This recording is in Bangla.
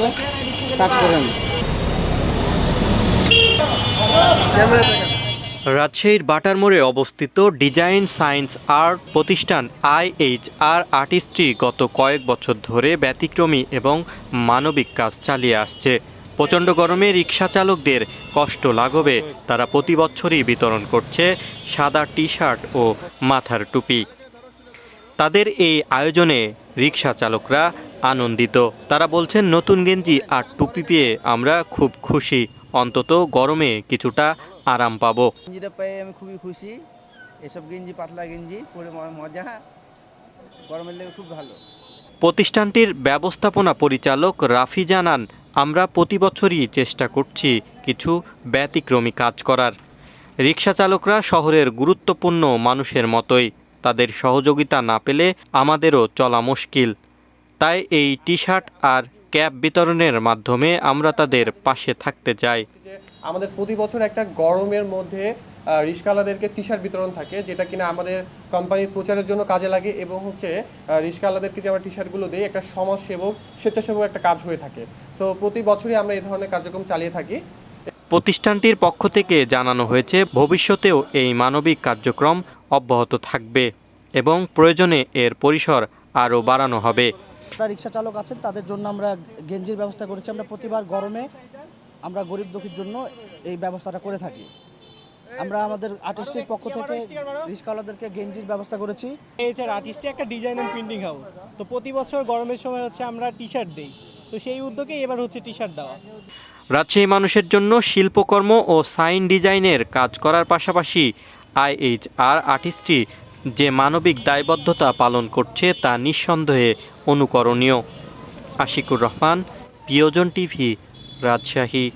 তো স্টার্ট করেন। রাজশাহীর বাটার মোড়ে অবস্থিত ডিজাইন সায়েন্স আর্ট প্রতিষ্ঠান আইএইচআর আর্টিস্ট্রি গত কয়েক বছর ধরে ব্যতিক্রমী এবং মানবিক কাজ চালিয়ে আসছে। প্রচণ্ড গরমে রিক্সা চালকদের কষ্ট লাঘবে। তারা প্রতি বছরই বিতরণ করছে সাদা টি শার্ট ও মাথার টুপি। তাদের এই আয়োজনে রিক্সা চালকরা আনন্দিত। তারা বলছেন নতুন গেঞ্জি আর টুপি পেয়ে আমরা খুব খুশি। অন্তত গরমে কিছুটা আরাম পাবো। গেঞ্জিটা পেয়ে আমি খুবই খুশি। এসব গেঞ্জি পাতলা গেঞ্জি পরে মজা। গরমের লেগে খুব ভালো। প্রতিষ্ঠানটির ব্যবস্থাপনা পরিচালক রাফি জানান আমরা প্রতি বছরই চেষ্টা করছি কিছু ব্যতিক্রমী কাজ করার। রিক্সা চালকরা শহরের গুরুত্বপূর্ণ মানুষের মতোই। তাদের সহযোগিতা না পেলে আমাদেরও চলা মুশকিল। তাই এই টি শার্ট আর ক্যাব বিতরণের মাধ্যমে আমরা তাদের পাশে থাকতে চাই। আমাদের প্রতি বছর একটা গরমের মধ্যে আহ, রিস্কাওয়ালাদেরকে টি শার্ট বিতরণ থাকে যেটা কিনা আমাদের কোম্পানির প্রচারের জন্য কাজে লাগে এবং হচ্ছে আহ, রিস্কাওয়ালাদেরকে যে আমরা টি শার্টগুলো দিই একটা সমাজসেবক স্বেচ্ছাসেবক একটা কাজ হয়ে থাকে। সো প্রতি বছরই আমরা এই ধরনের কার্যক্রম চালিয়ে থাকি। প্রতিষ্ঠানটির পক্ষ থেকে জানানো হয়েছে ভবিষ্যতেও এই মানবিক কার্যক্রম অব্যাহত থাকবে এবং প্রয়োজনে এর পরিসর আরও বাড়ানো হবে। যারা রিক্সা চালক আছেন তাদের জন্য আমরা গেঞ্জির ব্যবস্থা করেছি। আমরা প্রতিবার গরমে আমরা গরিব দুঃখীর জন্য এই ব্যবস্থাটা করে থাকি। আমরা আমাদের আর্টিস্টের পক্ষ থেকে রিক্সাওয়ালাদেরকে গেঞ্জির ব্যবস্থা করেছি। এইচআর আর্টিস্টে একটা ডিজাইন অ্যান্ড প্রিন্টিং হাউস তো প্রতি বছর গরমের সময় হচ্ছে আমরা টি শার্ট দিই। তো সেই উদ্যোগে এবার হচ্ছে টি শার্ট দেওয়া। রাজশাহী মানুষের জন্য শিল্পকর্ম ও সাইন ডিজাইনের কাজ করার পাশাপাশি আইএইচআর আর্টিস্ট্রি যে মানবিক দায়বদ্ধতা পালন করছে তা নিঃসন্দেহে অনুকরণীয়। আশিকুর রহমান প্রিয়জন টিভি রাজশাহী।